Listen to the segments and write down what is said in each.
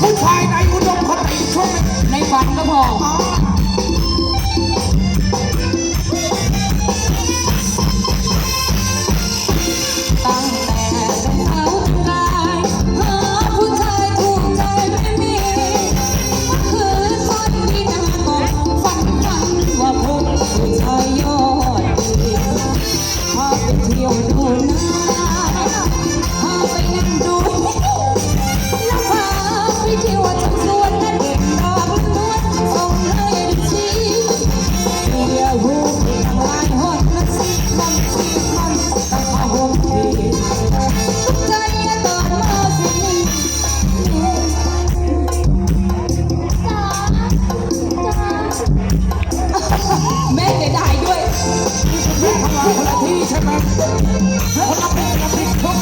ผู้ชายในอุดมคติช่วงในฝันก็พออ๋อตั้งแต่เป็นสาวกายหาผู้ชายถูกใจไม่มีคืนฝันที่น่างก็ฝันฝันว่าพบผู้ชายยอดดีพาไปเที่ยวดูนา แม่เสียดายด้วยนี่ทำงานคนละที่ใช่ไหมคนละที่คนละที่ช่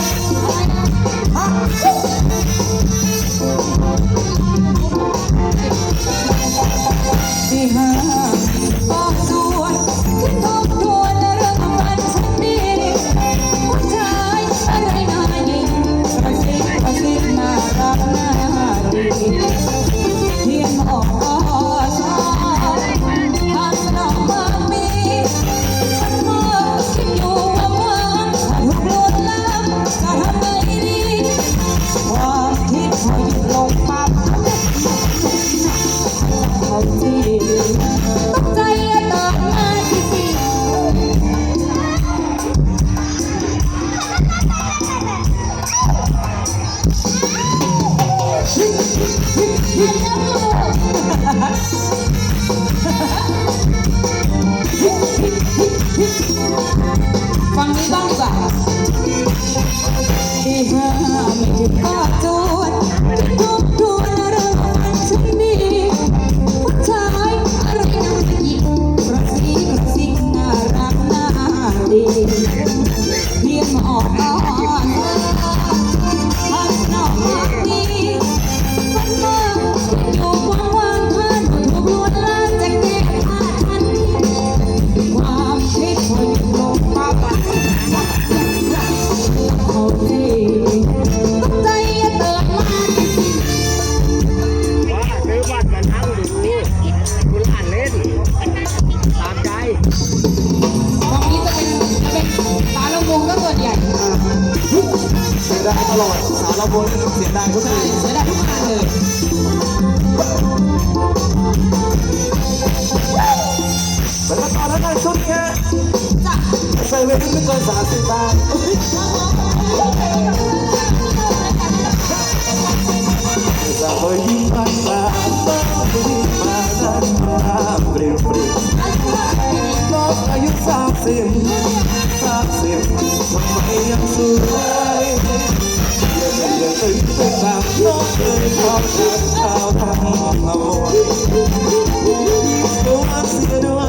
เสียดายตลอดสาวเราบนเสียดายทุกใช่ทีเสียดายทุกงานเลยแต่ละตอนนั้นชุดแค่จ้ะใส่เวทไม่เกินสามสิบบาทจะไปยิ้มพันตาบ้าไปยิ้มาดันตาเปรี้ยวเปรี้ยวน้องอายุสามสิบสามสิบทำไมยังสวย ยังยังยังตื่นเต้นตามน้องเลยชอบเดินเท้าทางละมุนตัวเสียด้วย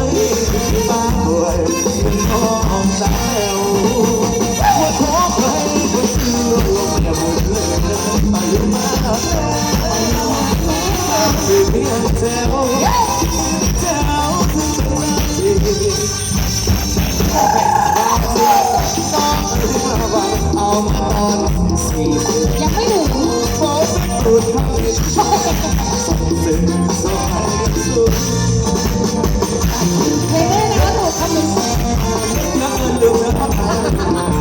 ยังไม่ถึงโป๊ะสุดท้ายส่งเสียงสายสุดเพลงแรกนะถูกคำหนึ่งนักเงินเดือนนะครับ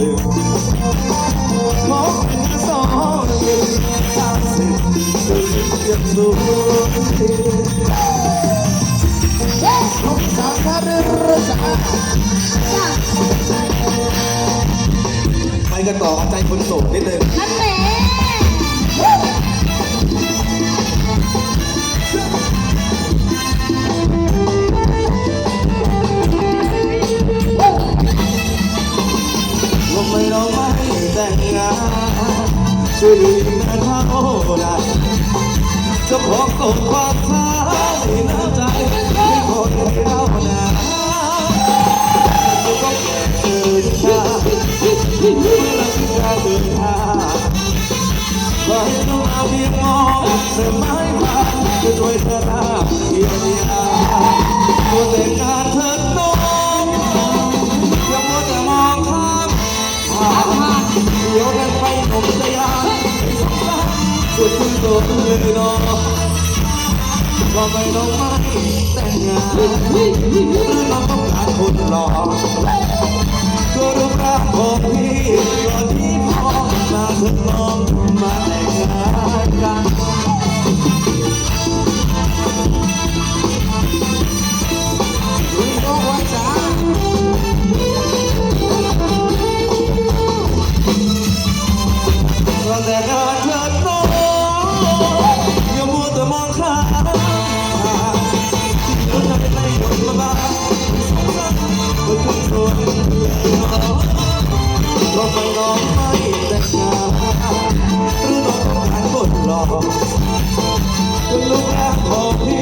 ต้องสามสิบมองสองหนึ่งสามสิบสี่สิบเจ็ดสูงผมสามารถรักษาจ้ะไปกันต่อใจคนโสดนิดนึง ขอบฟ้าใหน้ำใจให้คนเท่านาจะต้องตื่นตาเมื่อรักจะตื่นตาให้เอาเพียงมองเมอไปจะด้วยเธอหน้ยียวยตัวแต่งงานเธอน้งอย่ามัวแต่มองข้ามผ่านเดี๋ยวกันไปหนุ่มสยามสุดคุณตัวเลยน้อง ก็ไม่ลงไม่แต่งงานเรื่องน้องต้องการคนหลอก Oh,